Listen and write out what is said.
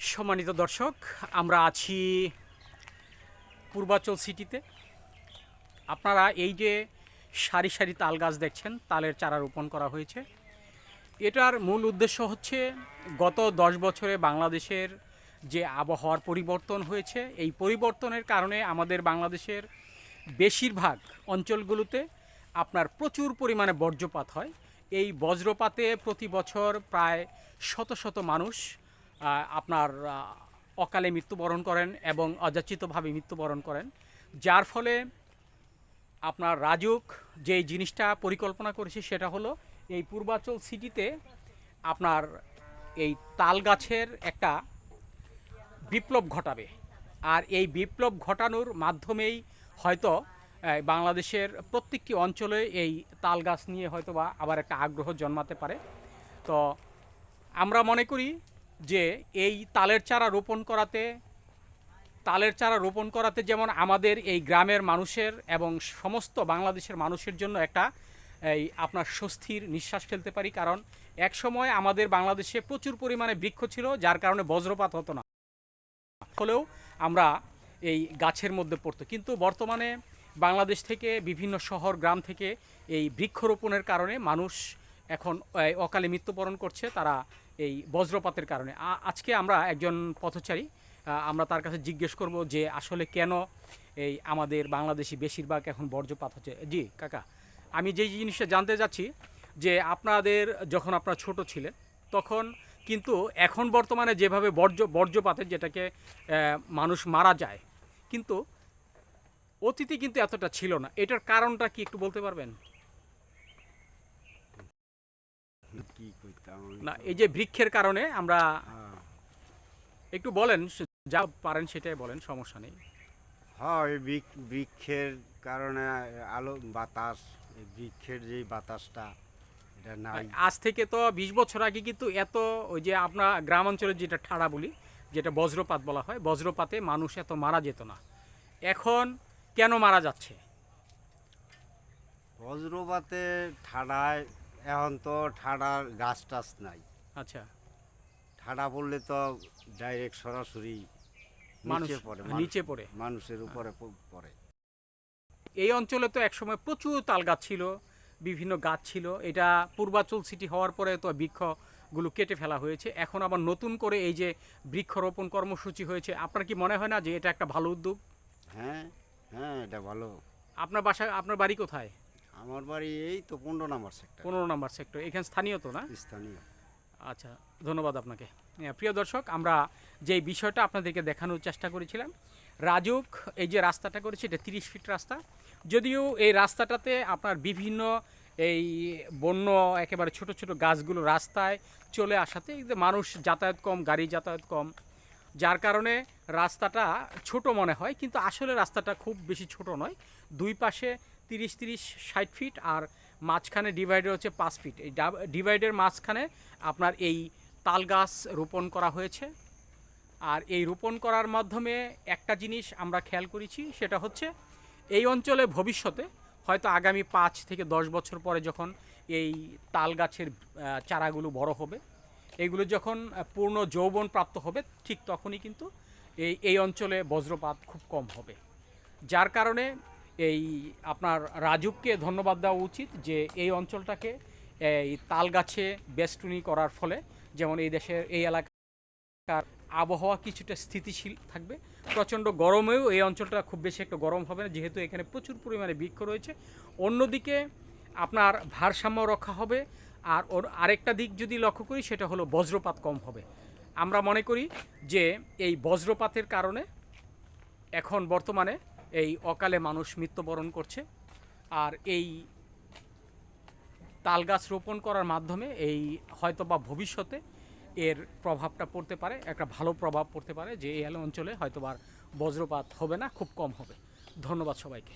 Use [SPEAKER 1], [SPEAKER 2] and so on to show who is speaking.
[SPEAKER 1] সম্মানিত দর্শক, আমরা আছি পূর্বাচল সিটিতে। আপনারা এই যে সারি সারি তাল গাছ দেখছেন, তালের চারা রোপণ করা হয়েছে। এটার মূল উদ্দেশ্য হচ্ছে গত দশ বছরে বাংলাদেশের যে আবহাওয়ার পরিবর্তন হয়েছে, এই পরিবর্তনের কারণে আমাদের বাংলাদেশের বেশিরভাগ অঞ্চলগুলোতে আপনার প্রচুর পরিমাণে বর্জ্যপাত হয়। এই বজ্রপাতে প্রতি বছর প্রায় শত শত মানুষ আপনার অকালে মৃত্যুবরণ করেন এবং অযাচিতভাবে মৃত্যুবরণ করেন। যার ফলে আপনার রাজুক যে জিনিসটা পরিকল্পনা করেছে সেটা হলো এই পূর্বাচল সিটিতে আপনার এই তাল গাছের একটা বিপ্লব ঘটাবে। আর এই বিপ্লব ঘটানোর মাধ্যমেই হয়তো বাংলাদেশের প্রত্যেকটি অঞ্চলে এই তাল গাছ নিয়ে হয়তো বা আবার একটা আগ্রহ জন্মাতে পারে। তো আমরা মনে করি যে এই তালের চারা রোপণ করাতে, তালের চারা রোপণ করাতে যেমন আমাদের এই গ্রামের মানুষের এবং সমস্ত বাংলাদেশের মানুষের জন্য একটা, এই আপনার স্বস্তির নিঃশ্বাস ফেলতে পারি। কারণ এক সময় আমাদের বাংলাদেশে প্রচুর পরিমাণে বৃক্ষ ছিল, যার কারণে বজ্রপাত হতো না। হলেও আমরা এই গাছের মধ্যে পড়তো। কিন্তু বর্তমানে বাংলাদেশ থেকে বিভিন্ন শহর, গ্রাম থেকে এই বৃক্ষরোপণের কারণে মানুষ এখন অকালে মৃত্যুবরণ করছে। তারা এই বজ্রপাতের কারণে। আজকে আমরা একজন পথচারী আমরা তার কাছে জিজ্ঞেস করব যে আসলে কেন এই আমাদের বাংলাদেশি বেশিরভাগ এখন বর্জ্যপাত হচ্ছে। জি, কাকা, আমি যেই জিনিসটা জানতে যাচ্ছি যে আপনাদের যখন আপনারা ছোট ছিলেন, তখন কিন্তু এখন বর্তমানে যেভাবে বর্জ্য বর্জ্যপাতের যেটাকে মানুষ মারা যায়, কিন্তু অতীতে কিন্তু এতটা ছিল না। এটার কারণটা কি একটু বলতে পারবেন
[SPEAKER 2] কি করতাম আমি
[SPEAKER 1] না এই যে বৃক্ষের কারণে আমরা
[SPEAKER 2] হ্যাঁ।
[SPEAKER 1] একটু বলেন যা পারেন সেটাই বলেন সমস্যা নেই।
[SPEAKER 2] হ্যাঁ এই বৃক্ষের কারণে আলো বাতাস এই বৃক্ষের যে বাতাসটা এটা নাই।
[SPEAKER 1] আজ থেকে তো বিশ বছর আগে কিন্তু এত ওই যে আপনার গ্রাম অঞ্চলে যেটা ঠাড়া বলি যেটা বজ্রপাত বলা হয় বজ্রপাতে মানুষ এত মারা যেত না। এখন কেন মারা যাচ্ছে?
[SPEAKER 2] বজ্রপাতে ঠাডায় এখন তো ঠাডার গাছ টাছ নাই।
[SPEAKER 1] আচ্ছা।
[SPEAKER 2] ঠাডা পড়লে তো ডাইরেক্ট সরাসরি
[SPEAKER 1] মানুষ
[SPEAKER 2] পড়ে
[SPEAKER 1] নিচে পড়ে।
[SPEAKER 2] মানুষের উপরে পড়ে।
[SPEAKER 1] এই অঞ্চলে তো একসময় প্রচুর তাল গাছ ছিল বিভিন্ন গাছ ছিল। এটা পূর্বাচল সিটি হওয়ার পরে তো বৃক্ষগুলো কেটে ফেলা হয়েছে। এখন আবার নতুন করে এই যে বৃক্ষরোপণ কর্মসূচি হয়েছে আপনার কি মনে হয় না যে এটা একটা ভালো উদ্যোগ?
[SPEAKER 2] হ্যাঁ হ্যাঁ এটা ভালো।
[SPEAKER 1] আপনার বাসা আপনার বাড়ি কোথায়?
[SPEAKER 2] আমার বাড়ি এই তো পনেরো নাম্বার সেক্টর
[SPEAKER 1] পনেরো নম্বর সেক্টর এখানে স্থানীয় তো না?
[SPEAKER 2] স্থানীয়।
[SPEAKER 1] আচ্ছা ধন্যবাদ আপনাকে। হ্যাঁ, প্রিয় দর্শক আমরা যে বিষয়টা আপনাদেরকে দেখানোর চেষ্টা করেছিলাম রাজুক এই যে রাস্তাটা করেছে এটা তিরিশ ফিট রাস্তা। যদিও এই রাস্তাটাতে আপনার বিভিন্ন এই বন্য একেবারে ছোট ছোট গাছগুলো রাস্তায় চলে আসাতে মানুষ যাতায়াত কম গাড়ি যাতায়াত কম যার কারণে রাস্তাটা ছোট মনে হয়, কিন্তু আসলে রাস্তাটা খুব বেশি ছোট নয়। দুই পাশে তিরিশ তিরিশ ষাট ফিট আর মাঝখানে ডিভাইডার হচ্ছে পাঁচ ফিট। এই ডিভাইডের মাঝখানে আপনার এই তাল গাছ রোপণ করা হয়েছে। আর এই রোপণ করার মাধ্যমে একটা জিনিস আমরা খেয়াল করেছি, সেটা হচ্ছে এই অঞ্চলে ভবিষ্যতে হয়তো আগামী পাঁচ থেকে দশ বছর পরে যখন এই তাল গাছের চারাগুলো বড় হবে এগুলো যখন পূর্ণ যৌবন প্রাপ্ত হবে, ঠিক তখনই কিন্তু এই এই অঞ্চলে বজ্রপাত খুব কম হবে। যার কারণে এই আপনার রাজুককে ধন্যবাদ দেওয়া উচিত যে এই অঞ্চলটাকে, এই তাল গাছে বেষ্টনী করার ফলে, যেমন এই দেশের, এই এলাকার আবহাওয়া কিছুটা স্থিতিশীল থাকবে। প্রচণ্ড গরমেও এই অঞ্চলটা খুব বেশি একটা গরম হবে না, যেহেতু এখানে প্রচুর পরিমাণে বৃক্ষ রয়েছে। অন্যদিকে আপনার ভারসাম্য রক্ষা হবে আর ওর আরেকটা দিক যদি লক্ষ্য করি, সেটা হলো বজ্রপাত কম হবে। আমরা মনে করি যে এই বজ্রপাতের কারণে এখন বর্তমানে এই অকালে মানুষ মৃত্যুবরণ করছে আর এই তাল গাছ রোপণ করার মাধ্যমে এই হয়তো বা ভবিষ্যতে এর প্রভাবটা পড়তে পারে, একটা ভালো প্রভাব পড়তে পারে যে এই অঞ্চলে হয়তো বা বজ্রপাত হবে না, খুব কম হবে। ধন্যবাদ সবাইকে।